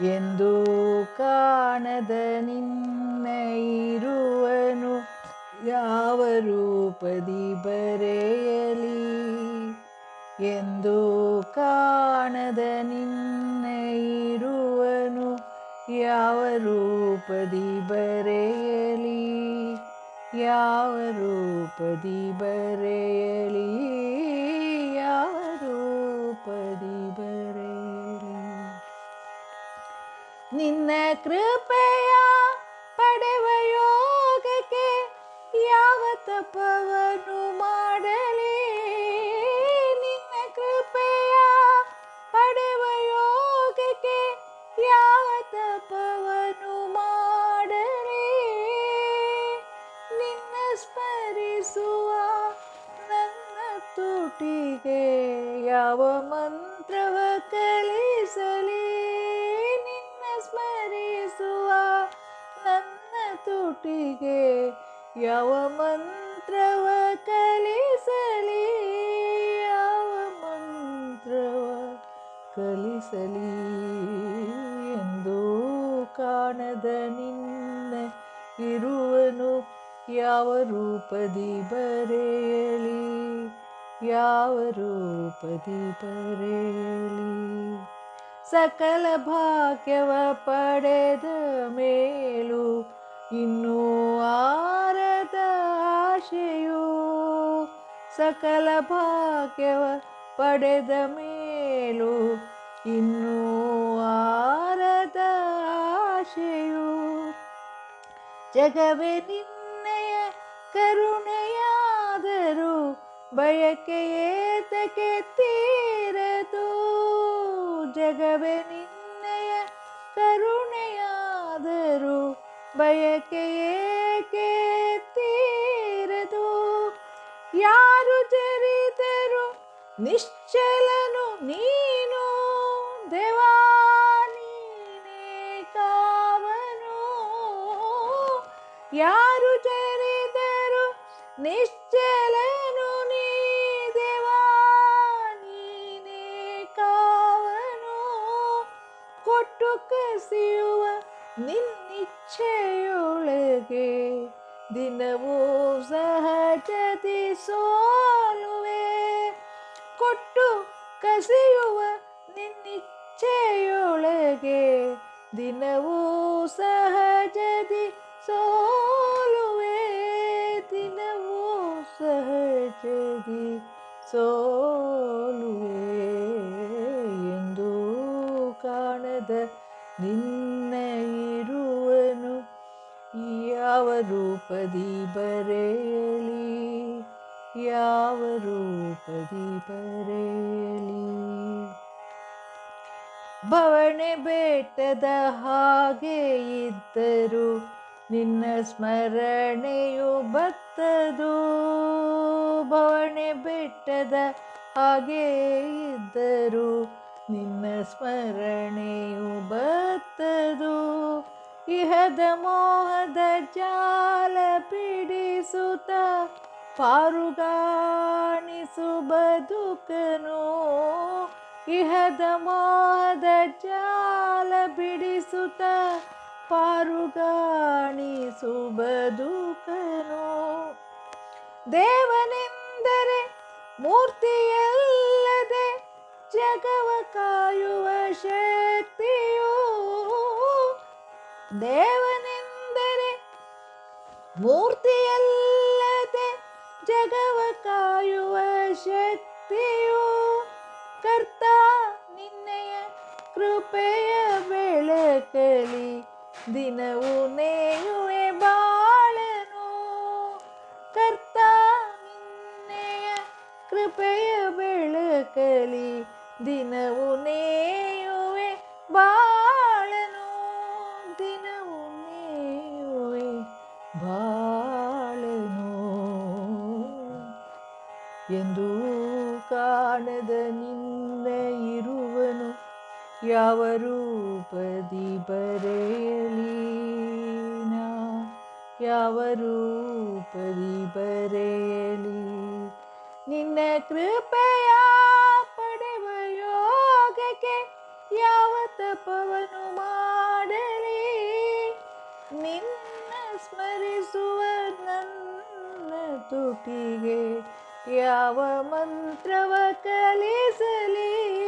ಎಂದು ಕಾಣದ ನಿನ್ನ ಇರುವನು ಯಾವ ರೂಪದಿ ಬರೆಯಲಿ? ಎಂದು ಕಾಣದ ನಿನ್ನ ಇರುವನು ಯಾವ ರೂಪದಿ ಬರೆಯಲಿ? ಯಾವ ರೂಪದಿ ಬರೆಯಲಿ? ಯಾವ ರೂಪದಿ ಬರೆಯಲಿ ನಿನ್ನ ಕೃಪೆಯ ಪಡೆವ ಯೋಗಕ್ಕೆ ಯಾವ ತಪವನ್ನು ಮಾಡಲಿ? ನಿನ್ನ ಕೃಪೆಯ ಪಡೆವ ಯೋಗಕ್ಕೆ ಯಾವ ತಪವನ್ನು ಮಾಡಲಿ? ನಿನ್ನ ಸ್ಮರಿಸುವ ನನ್ನ ತುಟಿಗೆ ಯಾವ ಮಂತ್ರವ ಕಲಿಸಲಿ? ತುಟಿಗೆ ಯಾವ ಮಂತ್ರವ ಕಲಿಸಲಿ? ಯಾವ ಮಂತ್ರವ ಕಲಿಸಲಿ ಎಂದು ಕಾಣದ ನಿನ್ನ ಇರುವನು ಯಾವ ರೂಪದಿ ಬರೆಯಲಿ? ಯಾವ ರೂಪದಿ ಬರೆಯಲಿ? ಸಕಲ ಭಾಗ್ಯವ ಪಡೆದ ಮೇಲೂ ಇನ್ನೂ ಆರದ ಆಶೆಯು ಸಕಲ ಭಾಗ್ಯವ ಪಡೆದ ಮೇಲೂ. ಇನ್ನು ಆರದ ಆಶೆಯು ಜಗವೇ ನಿನ್ನೆಯ ಕರುಣೆಯಾದರೂ ಬಯಕೆಯೇತಕ್ಕೆ ತೀರದು. ಜಗವೇ ನಿನ್ನೆಯ ಕರುಣೆಯಾದರೂ ಬಯಕೆಯೇಕೆ ತೀರದು? ಯಾರು ಜರಿದರು ನಿಶ್ಚಲನು ನೀನು. ದೇವಾ ಕಾವನು. ಯಾರು ಜರಿದರು ನಿಶ್ಚಲನು ನೀ. ದೇವಾ ಕಾವನು. ಕೊಟ್ಟು ಕಸಿಯುವ ನಿನ್ನಿಚ್ಛೆಯೊಳಗೆ ದಿನವೂ ಸಹಜದಿ ಸೋಲುವೆ. ಕೊಟ್ಟು ಕಸಿಯುವ ನಿನ್ನಿಚ್ಛೆಯೊಳಗೆ ದಿನವೂ ಸಹಜದಿ ಸೋಲುವೆ. ದಿನವೂ ಸಹಜದಿ ಸೋಲುವೆ ಎಂದು ಕಾಣದ ನಿನ್ನ ಯಾವ ರೂಪದಿ ಬರೆಯಲಿ? ಯಾವ ರೂಪದಿ ಬರೆಯಲಿ? ಭವಣೆ ಬೆಟ್ಟದ ಹಾಗೆ ಇದ್ದರು ನಿನ್ನ ಸ್ಮರಣೆಯು ಬತ್ತದು. ಭವಣೆ ಬೆಟ್ಟದ ಹಾಗೆ ಇದ್ದರು ನಿನ್ನ ಸ್ಮರಣೆಯು ಬತ್ತದು. ಇಹದ ಮೋಹದ ಜಾಲ ಪಿಡಿಸುತ್ತ ಪಾರುಗಾಣಿಸು ಬದುಕನು ಇಹದ ಮೋಹದ ಜಾಲ ಬಿಡಿಸುತ್ತ ಪಾರುಗಾಣಿಸು ಬದುಕನು ದೇವನೆಂದರೆ ಮೂರ್ತಿಯಲ್ಲದೆ ಜಗವ ಕಾಯುವ ಶಕ್ತಿಯು ದೇವನೆಂದರೆ ಮೂರ್ತಿಯಲ್ಲದೆ ಜಗವ ಕಾಯುವ ಶಕ್ತಿಯು ಕರ್ತ ನಿನ್ನಯ ಕೃಪೆಯ ಬೆಳಕಲಿ ದಿನವೂ ನೇಯುವೆ ಬಾಳನು ಕರ್ತ ನಿನ್ನೆಯ ಕೃಪೆಯ ಬೆಳಕಲಿ ದಿನವೂ ನೇಯುವೆ ಎಂದು ಕಾಣದ ನಿನ್ನ ಇರುವನು ಯಾವ ರೂಪದಿ ಬರೆಯಲಿ ಯಾವ ರೂಪದಿ ಬರೆಯಲಿ? ನಿನ್ನ ಕೃಪೆಯ ಪಡೆವ ಯೋಗಕ್ಕೆ ಯಾವ ತಪವನು ಮಾಡಲಿ? ನಿನ್ನ ಸ್ಮರಿಸುವ ನನ್ನ ತುಟಿಗೆ ಯಾವ ಮಂತ್ರವ ಕಲಿಸಲಿ?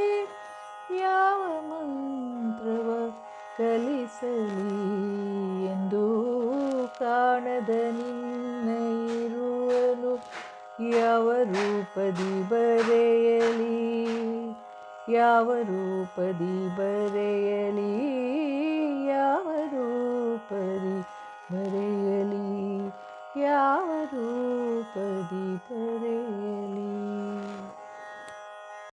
ಯಾವ ಮಂತ್ರವ ಕಲಿಸಲಿ ಎಂದು ಕಾಣದ ನಿನ್ನ ಇರುವನು? ಯಾವ ರೂಪದಿ ಬರೆಯಲಿ? ಯಾವ ರೂಪದಿ ಬರೆಯಲಿ?